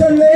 சொல்லி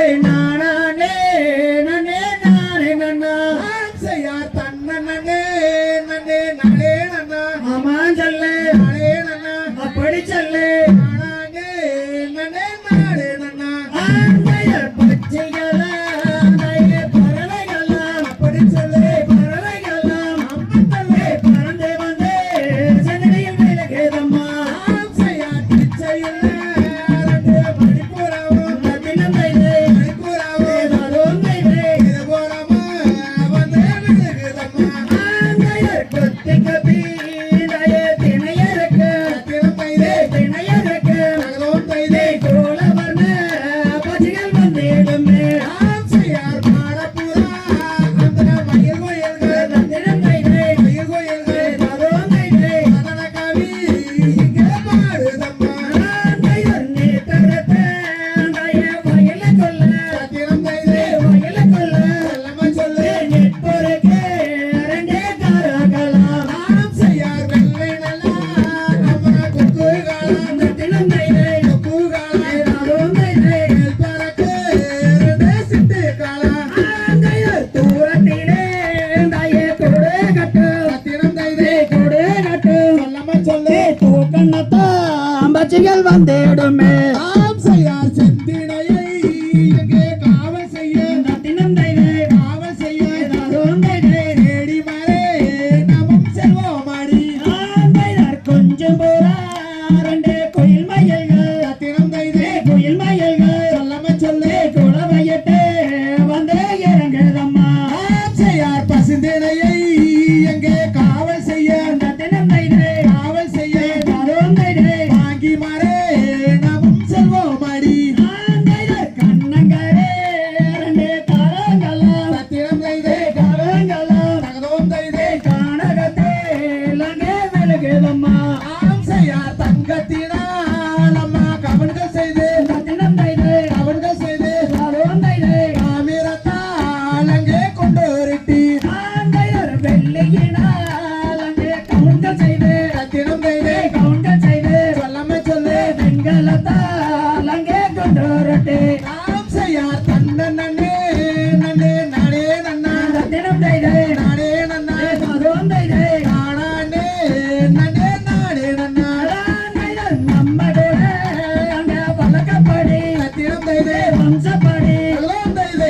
தான் தேடுமே. செய்யார் செந்தினையை இங்கே காவல் செய்ய நத்தினம் காவல் செய்ய தேடி வரே நமம் செல்வோம் அடி கொஞ்சம் போரா ரெண்டு குயில் மயல்கள் நத்தினம் தைதே குயில் மயல்கள் சொல்லம சொல்லே குளவையட்டே எங்கே வேதம்மா ஆம்சையா தங்கத்தி.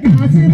Terima kasih.